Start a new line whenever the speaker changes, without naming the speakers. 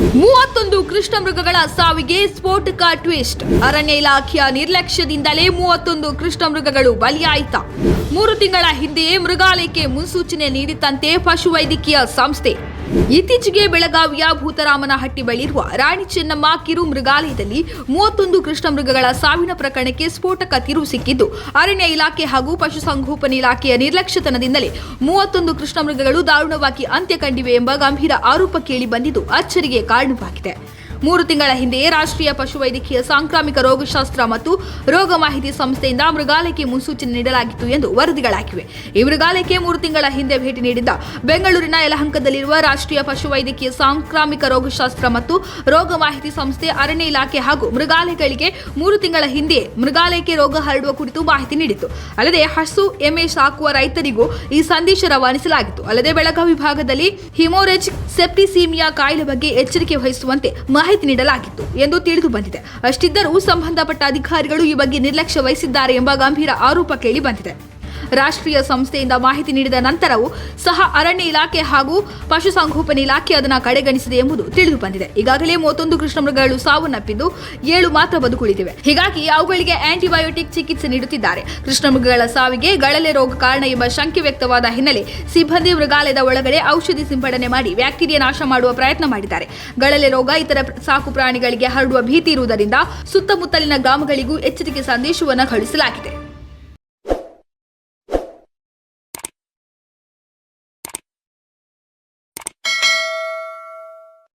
ಮೂವತ್ತೊಂದು ಕೃಷ್ಣ ಮೃಗಗಳ ಸಾವಿಗೆ ಸ್ಫೋಟಕ ಟ್ವಿಸ್ಟ್. ಅರಣ್ಯ ಇಲಾಖೆಯ ನಿರ್ಲಕ್ಷ್ಯದಿಂದಲೇ ಮೂವತ್ತೊಂದು ಕೃಷ್ಣ ಮೃಗಗಳು ಬಲಿಯಾಯಿತ. ಮೂರು ತಿಂಗಳ ಹಿಂದೆಯೇ ಮೃಗಾಲಯಕ್ಕೆ ಮುನ್ಸೂಚನೆ ನೀಡಿದ್ದಂತೆ ಪಶುವೈದ್ಯಕೀಯ ಸಂಸ್ಥೆ. ಇತ್ತೀಚೆಗೆ ಬೆಳಗಾವಿಯ ಭೂತರಾಮನಹಟ್ಟಿ ಬಳಿರುವ ರಾಣಿ ಚೆನ್ನಮ್ಮ ಕಿರು ಮೃಗಾಲಯದಲ್ಲಿ ಮೂವತ್ತೊಂದು ಕೃಷ್ಣ ಮೃಗಗಳ ಸಾವಿನ ಪ್ರಕರಣಕ್ಕೆ ಸ್ಫೋಟಕ ತಿರುವು ಸಿಕ್ಕಿದ್ದು, ಅರಣ್ಯ ಇಲಾಖೆ ಹಾಗೂ ಪಶುಸಂಗೋಪನೆ ಇಲಾಖೆಯ ನಿರ್ಲಕ್ಷ್ಯತನದಿಂದಲೇ ಮೂವತ್ತೊಂದು ಕೃಷ್ಣ ಮೃಗಗಳು ದಾರುಣವಾಗಿ ಅಂತ್ಯ ಕಂಡಿವೆ ಎಂಬ ಗಂಭೀರ ಆರೋಪ ಕೇಳಿ ಬಂದಿದ್ದು, ಅಚ್ಚರಿಗೆ ಕಾರಣವಾಗಿದೆ ಮೂರು ತಿಂಗಳ ಹಿಂದೆಯೇ ರಾಷ್ಟ್ರೀಯ ಪಶುವೈದ್ಯಕೀಯ ಸಾಂಕ್ರಾಮಿಕ ರೋಗಶಾಸ್ತ್ರ ಮತ್ತು ರೋಗ ಮಾಹಿತಿ ಸಂಸ್ಥೆಯಿಂದ ಮೃಗಾಲಯಕ್ಕೆ ಮುನ್ಸೂಚನೆ ನೀಡಲಾಗಿತ್ತು ಎಂದು ವರದಿಗಳಾಗಿವೆ. ಈ ಮೃಗಾಲಯಕ್ಕೆ ಮೂರು ತಿಂಗಳ ಹಿಂದೆ ಭೇಟಿ ನೀಡಿದ್ದ ಬೆಂಗಳೂರಿನ ಯಲಹಂಕದಲ್ಲಿರುವ ರಾಷ್ಟ್ರೀಯ ಪಶುವೈದ್ಯಕೀಯ ಸಾಂಕ್ರಾಮಿಕ ರೋಗಶಾಸ್ತ್ರ ಮತ್ತು ರೋಗ ಮಾಹಿತಿ ಸಂಸ್ಥೆ ಅರಣ್ಯ ಇಲಾಖೆ ಹಾಗೂ ಮೃಗಾಲಯಗಳಿಗೆ ಮೂರು ತಿಂಗಳ ಹಿಂದೆ ಮೃಗಾಲಯಕ್ಕೆ ರೋಗ ಹರಡುವ ಕುರಿತು ಮಾಹಿತಿ ನೀಡಿತ್ತು. ಅಲ್ಲದೆ ಹಸು, ಎಮ್ಮೆ ಸಾಕುವ ರೈತರಿಗೂ ಈ ಸಂದೇಶ ರವಾನಿಸಲಾಗಿತ್ತು. ಅಲ್ಲದೆ ಬೆಳಗಾವಿ ಭಾಗದಲ್ಲಿ ಹಿಮೋರೆಜ್ ಸೆಪ್ಟಿಸೀಮಿಯಾ ಕಾಯಿಲೆ ಬಗ್ಗೆ ಎಚ್ಚರಿಕೆ ವಹಿಸುವಂತೆ ಮಾಹಿತಿ ನೀಡಲಾಗಿತ್ತು ಎಂದು ತಿಳಿದು ಬಂದಿದೆ. ಅಷ್ಟಿದ್ದರೂ ಸಂಬಂಧಪಟ್ಟ ಅಧಿಕಾರಿಗಳು ಈ ಬಗ್ಗೆ ನಿರ್ಲಕ್ಷ್ಯ ವಹಿಸಿದ್ದಾರೆ ಎಂಬ ಗಂಭೀರ ಆರೋಪ ಕೇಳಿ ಬಂದಿದೆ. ರಾಷ್ಟ್ರೀಯ ಸಂಸ್ಥೆಯಿಂದ ಮಾಹಿತಿ ನೀಡಿದ ನಂತರವೂ ಸಹ ಅರಣ್ಯ ಇಲಾಖೆ ಹಾಗೂ ಪಶುಸಂಗೋಪನೆ ಇಲಾಖೆ ಅದನ್ನು ಕಡೆಗಣಿಸಿದೆ ಎಂಬುದು ತಿಳಿದು ಬಂದಿದೆ. ಈಗಾಗಲೇ ಮೂವತ್ತೊಂದು ಕೃಷ್ಣಮೃಗಗಳು ಸಾವನ್ನಪ್ಪಿದ್ದು ಏಳು ಮಾತ್ರ ಬದುಕುಳಿದಿವೆ. ಹೀಗಾಗಿ ಅವುಗಳಿಗೆ ಆಂಟಿಬಯೋಟಿಕ್ ಚಿಕಿತ್ಸೆ ನೀಡುತ್ತಿದ್ದಾರೆ. ಕೃಷ್ಣಮೃಗಗಳ ಸಾವಿಗೆ ಗಳಲೆ ರೋಗ ಕಾರಣ ಎಂಬ ಶಂಕೆ ವ್ಯಕ್ತವಾದ ಹಿನ್ನೆಲೆ ಸಿಬ್ಬಂದಿ ಮೃಗಾಲಯದ ಒಳಗಡೆ ಔಷಧಿ ಸಿಂಪಡಣೆ ಮಾಡಿ ಬ್ಯಾಕ್ಟೀರಿಯಾ ನಾಶ ಮಾಡುವ ಪ್ರಯತ್ನ ಮಾಡಿದ್ದಾರೆ. ಗಳಲೆ ರೋಗ ಇತರ ಸಾಕು ಪ್ರಾಣಿಗಳಿಗೆ ಹರಡುವ ಭೀತಿ ಇರುವುದರಿಂದ ಸುತ್ತಮುತ್ತಲಿನ ಗ್ರಾಮಗಳಿಗೂ ಎಚ್ಚರಿಕೆ ಸಂದೇಶವನ್ನು ಕಳುಹಿಸಲಾಗಿದೆ.